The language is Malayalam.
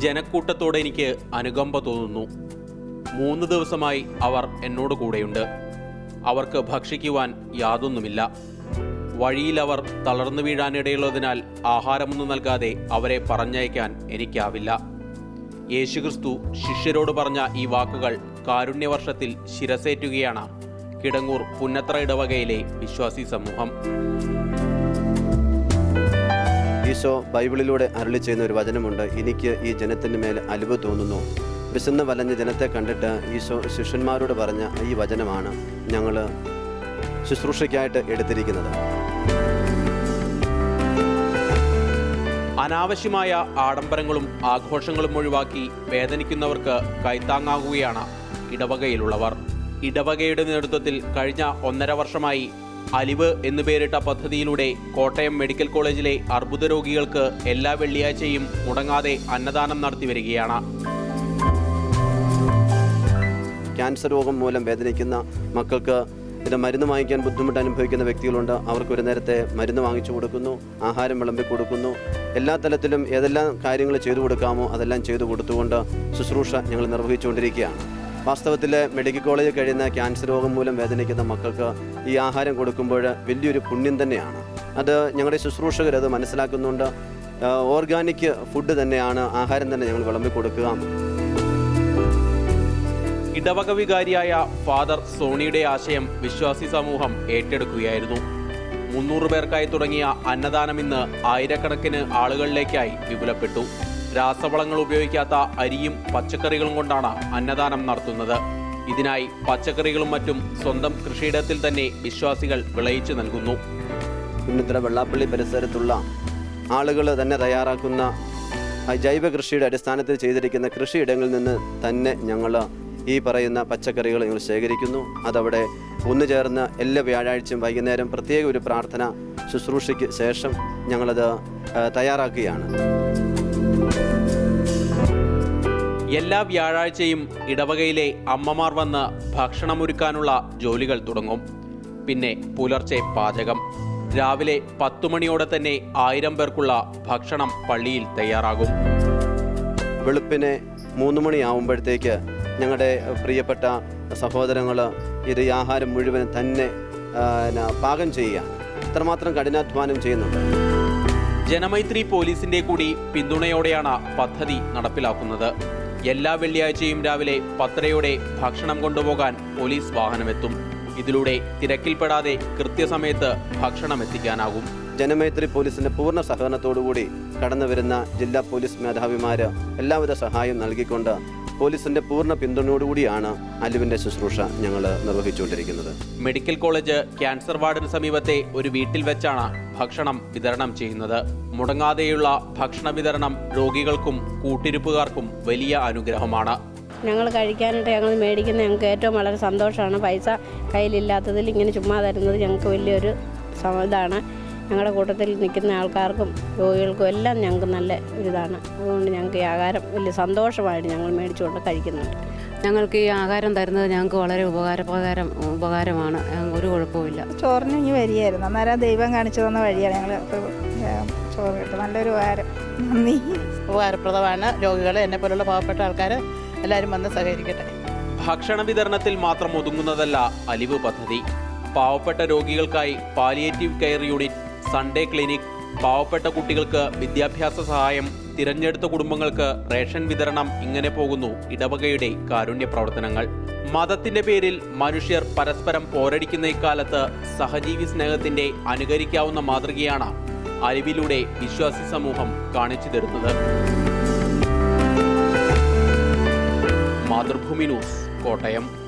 ജനക്കൂട്ടത്തോട് എനിക്ക് അനുകമ്പ തോന്നുന്നു. മൂന്ന് ദിവസമായി അവർ എന്നോട് കൂടെയുണ്ട്. അവർക്ക് ഭക്ഷിക്കുവാൻ യാതൊന്നുമില്ല. വഴിയിൽ അവർ തളർന്നു വീഴാനിടയുള്ളതിനാൽ ആഹാരമൊന്നും നൽകാതെ അവരെ പറഞ്ഞയക്കാൻ എനിക്കാവില്ല. യേശുക്രിസ്തു ശിഷ്യരോട് പറഞ്ഞ ഈ വാക്കുകൾ കാരുണ്യവർഷത്തിൽ ശിരസേറ്റുകയാണ്. കിടങ്ങൂർ പുന്നത്ര ഇടവകയിലെ വിശ്വാസി സമൂഹം. ഈശോ ബൈബിളിലൂടെ അരുളി ചെയ്യുന്ന ഒരു വചനമുണ്ട്. എനിക്ക് ഈ ജനത്തിന് മേൽ അലിവ് തോന്നുന്നു. വിശന്ന് വലഞ്ഞ ജനത്തെ കണ്ടിട്ട് ഈശോ ശിഷ്യന്മാരോട് പറഞ്ഞ ഈ വചനമാണ് ഞങ്ങൾ ശുശ്രൂഷയ്ക്കായിട്ട് എടുത്തിരിക്കുന്നത്. അനാവശ്യമായ ആഡംബരങ്ങളും ആഘോഷങ്ങളും ഒഴിവാക്കി വേദനിക്കുന്നവർക്ക് കൈത്താങ്ങാകുകയാണ് ഇടവകയിലുള്ളവർ. ഇടവകയുടെ നേതൃത്വത്തിൽ കഴിഞ്ഞ ഒന്നര വർഷമായി അലിവ് എന്നു പേരിട്ട പദ്ധതിയിലൂടെ കോട്ടയം മെഡിക്കൽ കോളേജിലെ അർബുദ രോഗികൾക്ക് എല്ലാ വെള്ളിയാഴ്ചയും മുടങ്ങാതെ അന്നദാനം നടത്തി വരികയാണ്. ക്യാൻസർ രോഗം മൂലം വേദനിക്കുന്ന മക്കൾക്ക് ഇത് മരുന്ന് വാങ്ങിക്കാൻ ബുദ്ധിമുട്ട് അനുഭവിക്കുന്ന വ്യക്തികളുണ്ട്. അവർക്ക് ഒരു നേരത്തെ മരുന്ന് വാങ്ങിച്ചു കൊടുക്കുന്നു ആഹാരം വിളമ്പി കൊടുക്കുന്നു. എല്ലാ തലത്തിലും ഏതെല്ലാം കാര്യങ്ങൾ ചെയ്തു കൊടുക്കാമോ അതെല്ലാം ചെയ്തു കൊടുത്തുകൊണ്ട് ശുശ്രൂഷ ഞങ്ങൾ നിർവഹിച്ചുകൊണ്ടിരിക്കുകയാണ്. വാസ്തവത്തിൽ മെഡിക്കൽ കോളേജിൽ കഴിയുന്ന ക്യാൻസർ രോഗം മൂലം വേദനിക്കുന്ന മക്കൾക്ക് ഈ ആഹാരം കൊടുക്കുമ്പോൾ വലിയൊരു പുണ്യം തന്നെയാണ്. അത് ഞങ്ങളുടെ ശുശ്രൂഷകർ അത് മനസ്സിലാക്കുന്നുണ്ട്. ഓർഗാനിക് ഫുഡ് തന്നെയാണ് ആഹാരം തന്നെ ഞങ്ങൾ വിളമ്പി കൊടുക്കുക. ഇടവകവികാരിയായ ഫാദർ സോണിയുടെ ആശയം വിശ്വാസി സമൂഹം ഏറ്റെടുക്കുകയായിരുന്നു. മുന്നൂറ് പേർക്കായി തുടങ്ങിയ അന്നദാനം ഇന്ന് ആയിരക്കണക്കിന് ആളുകളിലേക്കായി വിപുലപ്പെട്ടു. രാസവളങ്ങൾ ഉപയോഗിക്കാത്ത അരിയും പച്ചക്കറികളും കൊണ്ടാണ് അന്നദാനം നടത്തുന്നത്. ഇതിനായി പച്ചക്കറികളും മറ്റും സ്വന്തം കൃഷിയിടത്തിൽ തന്നെ വിശ്വാസികൾ വിളയിച്ചു നൽകുന്നു. പുന്നത്തറ വെള്ളാപ്പള്ളി പരിസരത്തുള്ള ആളുകൾ തന്നെ തയ്യാറാക്കുന്ന ജൈവ കൃഷിയുടെ അടിസ്ഥാനത്തിൽ ചെയ്തിരിക്കുന്ന കൃഷിയിടങ്ങളിൽ നിന്ന് തന്നെ ഞങ്ങൾ ഈ പറയുന്ന പച്ചക്കറികൾ ഞങ്ങൾ ശേഖരിക്കുന്നു. അതവിടെ ഒന്നു ചേർന്ന് എല്ലാ വ്യാഴാഴ്ചയും വൈകുന്നേരം പ്രത്യേക ഒരു പ്രാർത്ഥന ശുശ്രൂഷയ്ക്ക് ശേഷം ഞങ്ങളത് തയ്യാറാക്കുകയാണ്. എല്ലാ വ്യാഴാഴ്ചയും ഇടവകയിലെ അമ്മമാർ വന്ന് ഭക്ഷണമൊരുക്കാനുള്ള ജോലികൾ തുടങ്ങും. പിന്നെ പുലർച്ചെ പാചകം. രാവിലെ പത്തു മണിയോടെ തന്നെ ആയിരം പേർക്കുള്ള ഭക്ഷണം പള്ളിയിൽ തയ്യാറാകും. വെളുപ്പിനെ മൂന്ന് മണിയാവുമ്പോഴത്തേക്ക് ഞങ്ങളുടെ പ്രിയപ്പെട്ട സഹോദരങ്ങൾ ഇത് ആഹാരം മുഴുവൻ തന്നെ പാകം ചെയ്യുക. ഇത്രമാത്രം കഠിനാധ്വാനം ചെയ്യുന്നുണ്ട്. ജനമൈത്രി പോലീസിന്റെ കൂടി പിന്തുണയോടെയാണ് പദ്ധതി നടപ്പിലാക്കുന്നത്. എല്ലാ വെള്ളിയാഴ്ചയും രാവിലെ പത്തരയോടെ ഭക്ഷണം കൊണ്ടുപോകാൻ പോലീസ് വാഹനമെത്തും. ഇതിലൂടെ തിരക്കിൽപ്പെടാതെ കൃത്യസമയത്ത് ഭക്ഷണം എത്തിക്കാനാകും. ജനമൈത്രി പോലീസിന്റെ പൂർണ സഹകരണത്തോടുകൂടി കടന്നു വരുന്ന ജില്ലാ പോലീസ് മേധാവിമാര് എല്ലാവിധ സഹായം നൽകിക്കൊണ്ട് പോലീസിന്റെ പൂർണ പിന്തുണയോടുകൂടിയാണ് അലുവിന്റെ ശുശ്രൂഷ ഞങ്ങൾ നിർവഹിച്ചുകൊണ്ടിരിക്കുന്നത്. മെഡിക്കൽ കോളേജ് ക്യാൻസർ വാർഡിന് സമീപത്തെ ഒരു വീട്ടിൽ വെച്ചാണ് ഭക്ഷണം വിതരണം ചെയ്യുന്നത്. മുടങ്ങാതെയുള്ള ഭക്ഷണ വിതരണം രോഗികൾക്കും കൂട്ടിരിപ്പുകാർക്കും വലിയ അനുഗ്രഹമാണ്. ഞങ്ങൾ കഴിക്കാനായിട്ട് ഞങ്ങൾ മേടിക്കുന്ന ഞങ്ങൾക്ക് ഏറ്റവും വളരെ സന്തോഷമാണ്. പൈസ കയ്യിലില്ലാത്തതിൽ ഇങ്ങനെ ചുമ്മാ തരുന്നത് ഞങ്ങൾക്ക് വലിയൊരു ഇതാണ്. ഞങ്ങളുടെ കൂട്ടത്തിൽ നിൽക്കുന്ന ആൾക്കാർക്കും രോഗികൾക്കും എല്ലാം ഞങ്ങൾക്ക് നല്ല ഒരിതാണ്. അതുകൊണ്ട് ഞങ്ങൾക്ക് ഈ ആഹാരം വലിയ സന്തോഷമായിട്ട് ഞങ്ങൾ മേടിച്ചുകൊണ്ട് കഴിക്കുന്നുണ്ട്. ഞങ്ങൾക്ക് ഈ ആഹാരം തരുന്നത് ഞങ്ങൾക്ക് വളരെ ഉപകാരപ്രകാരം ഉപകാരമാണ്. ഞങ്ങൾക്ക് ഒരു കുഴപ്പമില്ല ചോറിന് ഇനി വരികയായിരുന്നു. അന്നേരം ദൈവം കാണിച്ചു തന്ന വഴിയാണ് ഞങ്ങൾ ചോറ് കിട്ടും നല്ലൊരു ഉപകാരം. നന്ദി. ഉപകാരപ്രദമാണ്. രോഗികൾ എന്നെ പോലുള്ള പാവപ്പെട്ട ആൾക്കാർ എല്ലാവരും വന്ന് സഹകരിക്കട്ടെ. ഭക്ഷണ വിതരണത്തിൽ മാത്രം ഒതുങ്ങുന്നതല്ല അലിവ് പദ്ധതി. പാവപ്പെട്ട രോഗികൾക്കായി palliative care unit Sunday clinic പാവപ്പെട്ട കുട്ടികൾക്ക് വിദ്യാഭ്യാസ സഹായം തിരഞ്ഞെടുത്ത കുടുംബങ്ങൾക്ക് റേഷൻ വിതരണം ഇങ്ങനെ പോകുന്നു ഇടവകയുടെ കാരുണ്യ പ്രവർത്തനങ്ങൾ. മതത്തിന്റെ പേരിൽ മനുഷ്യർ പരസ്പരം പോരടിക്കുന്ന ഇക്കാലത്ത് സഹജീവി സ്നേഹത്തിന്റെ അനുകരിക്കാവുന്ന മാതൃകയാണ് അരിവിലൂടെ വിശ്വാസി സമൂഹം കാണിച്ചു തരുന്നത്. മാതൃഭൂമി ന്യൂസ് കോട്ടയം.